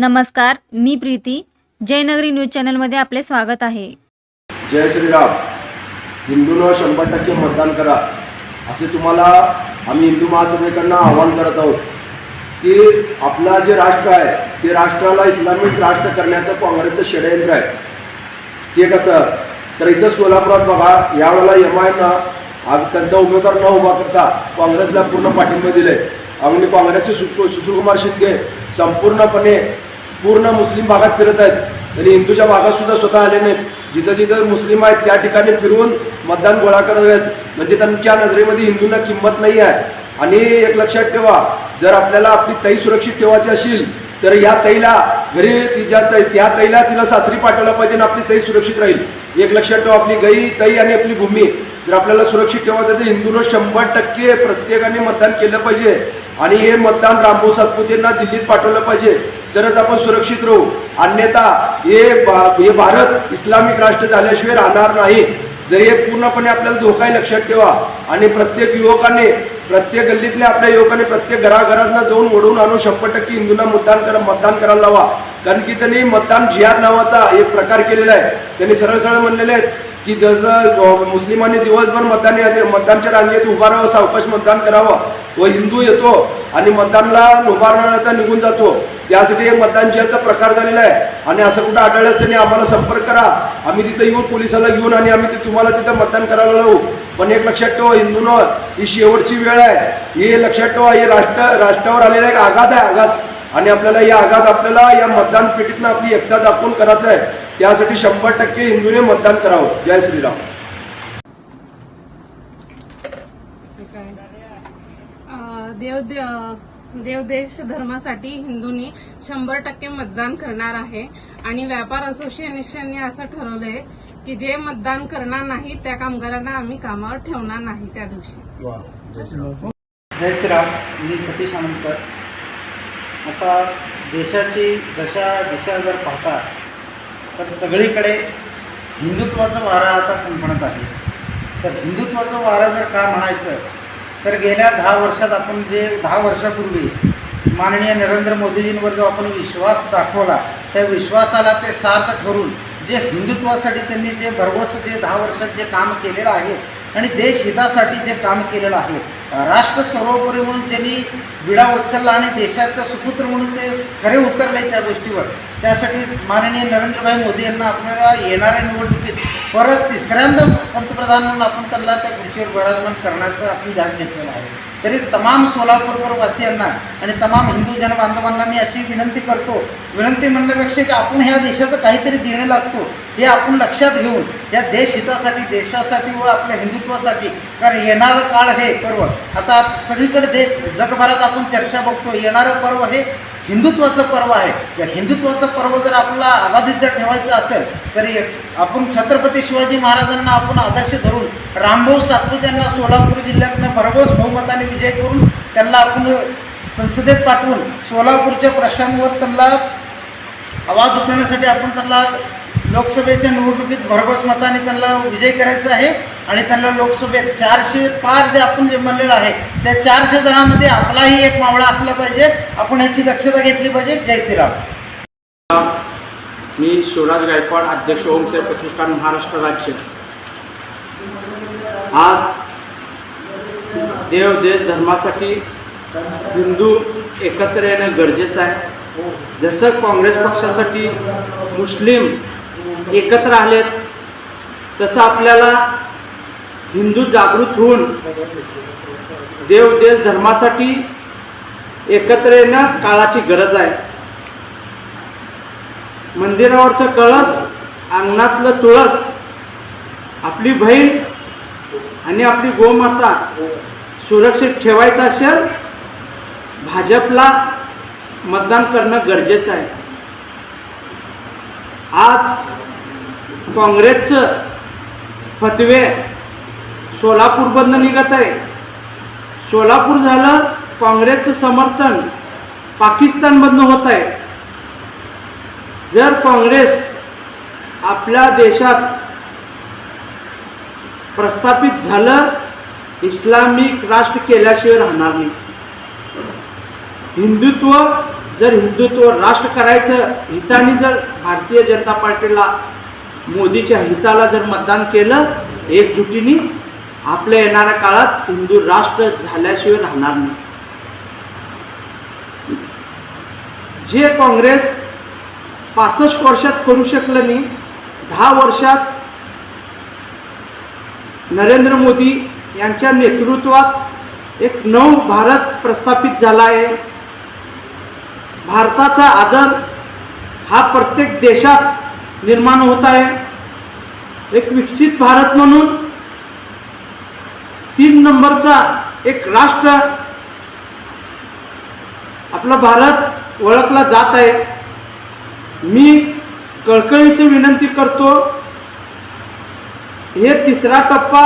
नमस्कार मी प्रीती. जयनगरी न्यूज चॅनलमध्ये आपले स्वागत आहे. जय श्रीराम. हिंदूनं शंभर टक्के मतदान करा. असे तुम्हाला आम्ही हिंदू महासभेकडनं आवाहन करत आहोत की आपला जे राष्ट्र आहे ते राष्ट्राला इस्लामिक राष्ट्र करण्याचं काँग्रेसचं षडयंत्र आहे. ते कसं? तर इथं सोलापुरात बघा यावेळेला एम आयनं त्यांचा उमेदवार न उभा करता काँग्रेसला पूर्ण पाठिंबा दिले आणि काँग्रेसचे सुशीलकुमार शिंदे संपूर्णपणे पूर्ण मुस्लिम भागात फिरत आहेत. त्यांनी हिंदूच्या भागात सुद्धा स्वतः आले नाहीत. जिथं जिथं मुस्लिम आहेत त्या ठिकाणी फिरवून मतदान गोळा करत आहेत म्हणजे त्यांच्या नजरेमध्ये हिंदूंना किंमत नाही आहे. आणि एक लक्षात ठेवा जर आपल्याला आपली तई सुरक्षित ठेवायची असेल तर या तईला घरी तिच्या तै त्या तईला तिला सासरी पाठवलं पाहिजे आणि आपली तई सुरक्षित राहील. एक लक्षात ठेवा आपली गई तई आणि आपली भूमी. जर आपल्याला सुरक्षित ठेवायचं तर हिंदूनं शंभर टक्के प्रत्येकाने मतदान केलं पाहिजे. आणि हे मतदान रामभाऊ सातपुतेंना दिल्लीत पाठवलं पाहिजे. तरच आपण सुरक्षित राहू. अन्यथा हे भा- हे भारत इस्लामिक राष्ट्र झाल्याशिवाय राहणार नाही. जर हे पूर्णपणे आपल्याला धोका आहे लक्षात ठेवा आणि प्रत्येक युवकाने प्रत्येक गल्लीतल्या आपल्या युवकाने प्रत्येक घराघरांना जाऊन ओढवून आणून शंभर टक्के हिंदूंना मतदान करा मतदान करायला लावा. कारण की त्यांनी मतदान जिहाद नावाचा एक प्रकार केलेला आहे. त्यांनी सरळ सरळ म्हणलेले आहेत की जर मुस्लिमांनी दिवसभर मतदान मतदानच्या रांगेत उभा राहावं सावकाश मतदान करावं. व हिंदू येतो आणि मतदानला उभारण्याचा निघून जातो. त्यासाठी एक मतदान जिहाचा प्रकार झालेला आहे. आणि असं कुठं आढळल्यास त्यांनी आम्हाला संपर्क करा. आम्ही तिथं येऊन पोलिसाला घेऊन आणि आम्ही ते तुम्हाला तिथं मतदान करायला लावू. पण एक लक्षात ठेवा हिंदूंवर ही शेवटची वेळ आहे. हे लक्षात ठेवा हे राष्ट्र राष्ट्रावर आलेला एक आघात आहे आघात. आणि आपल्याला या आघात आपल्याला या मतदान पेटीतनं आपली एकता दाखवून करायचं आहे. त्यासाठी शंभर टक्के हिंदूने मतदान करावं. जय श्रीराम. अं, देव दे- देवदेश धर्मासाठी हिंदूंनी शंभर टक्के मतदान करणार आहे. आणि व्यापार असोसिएशनने असं ठरवलंय की जे मतदान करणार नाही त्या कामगारांना आम्ही कामावर ठेवणार नाही त्या दिवशी. जय श्रीराम मी सतीश आनंदकर. आता देशाची दशा दिशा जर पाहता तर सगळीकडे हिंदुत्वाचं वारा आता फणफणत आहे. तर हिंदुत्वाचं वारा जर का म्हणायचं तर गेल्या दहा वर्षात आपण जे दहा वर्षापूर्वी माननीय नरेंद्र मोदीजींवर जो आपण विश्वास दाखवला त्या विश्वासाला ते सार्थ ठरून जे हिंदुत्वासाठी त्यांनी जे भरघोस जे दहा वर्षात जे काम केलेलं आहे आणि देशहितासाठी जे काम केलेलं आहे राष्ट्र सर्वोपरी म्हणून ज्यांनी विडा उचलला आणि देशाचा सुपुत्र म्हणून ते खरे उतरले त्या गोष्टीवर. त्यासाठी माननीय नरेंद्रभाई मोदी यांना आपल्याला येणाऱ्या निवडणुकीत परत तिसऱ्यांदा पंतप्रधान म्हणून आपण त्यांना त्या खुर्चीवर विराजमान करण्याचा आपण ध्यास घेतलेला आहे. तरी तमाम सोलापूरकर वासियांना आणि तमाम हिंदू जनबांधवांना मी अशी विनंती करतो विनंती म्हणण्यापेक्षा की आपण ह्या देशाचं काहीतरी देणं लागतो हे आपण लक्षात घेऊन या देशहितासाठी देशासाठी व आपल्या हिंदुत्वासाठी कारण येणारं काळ हे पर्व. आता सगळीकडे देश जगभरात आपण चर्चा बघतो येणारं पर्व हे हिंदुत्वाचं पर्व आहे. या हिंदुत्वाचं पर्व जर आपल्याला अबाधित जर ठेवायचं असेल तरी आपण छत्रपती शिवाजी महाराजांना आपण आदर्श धरून रामभाऊ सातपुते यांना सोलापूर जिल्ह्यातनं भरघोस बहुमताने विजय करून त्यांना आपण संसदेत पाठवून सोलापूरच्या प्रश्नांवर त्यांना आवाज उठवण्यासाठी आपण त्यांना लोकसभेच्या निवडणुकीत भरघोस मताने त्यांना विजय करायचा आहे आणि त्यांना लोकसभेत चारशे पार जे आपण जे म्हणलेलं आहे त्या चारशे जणांमध्ये आपलाही एक मावळा असला पाहिजे. आपण याची दक्षता घेतली पाहिजे. जय श्रीराम. मी शिवराज गायकवाड अध्यक्ष ओमसेर प्रतिष्ठान महाराष्ट्र राज्य. आज देव देश धर्मासाठी हिंदू एकत्र येणं गरजेचं आहे. जसं काँग्रेस पक्षासाठी मुस्लिम एकत्र आलेत. तसं आपल्याला हिंदू जागृत होऊन देव देश धर्मासाठी एकत्र येणं काळाची गरज आहे. मंदिरावरचं कळस अंगणातलं तुळस आपली बहीण आणि आपली गोमाता सुरक्षित ठेवायचं असेल भाजपला मतदान करणं गरजेचं आहे. आज काँग्रेसचं फतवे सोलापूरमधनं निघत आहे. सोलापूर झालं काँग्रेसचं समर्थन पाकिस्तानमधनं होत आहे. जर काँग्रेस आपल्या देशात प्रस्थापित झालं इस्लामिक राष्ट्र केल्याशिवाय राहणार नाही. हिंदुत्व जर हिंदुत्व राष्ट्र करायचं हिताने जर भारतीय जनता पार्टीला मोदीच्या हिताला जर मतदान केलं एकजुटीने आपल्या येणाऱ्या काळात हिंदू राष्ट्र झाल्याशिवाय राहणार नाही. जे काँग्रेस पासष्ट वर्षात करू शकलं नाही दहा वर्षात नरेंद्र मोदी यांच्या नेतृत्वात एक नव भारत प्रस्थापित झाला आहे. भारताचा आदर हा प्रत्येक देशात निर्माण होत आहे. एक विकसित भारत म्हणून तीन नंबरचा एक राष्ट्र आपला भारत ओळखला जात आहे. मी कळकळीची विनंती करतो हे तिसरा टप्पा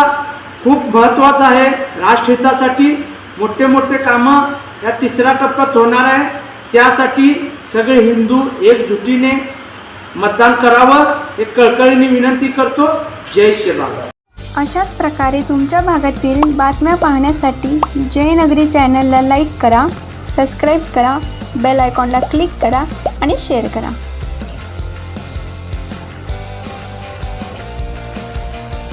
खूप महत्त्वाचा आहे. राष्ट्रहितासाठी मोठे मोठे कामं या तिसऱ्या टप्प्यात होणार आहे. त्यासाठी सगळे हिंदू एकजुटीने मतदान करावं हे कळकळीने विनंती करतो. जय श्रीराम अशाच प्रकारे तुमच्या भागातील बातम्या पाहण्यासाठी जयनगरी चॅनलला लाईक करा सबस्क्राईब करा बेल आयकॉनला क्लिक करा आणि शेअर करा.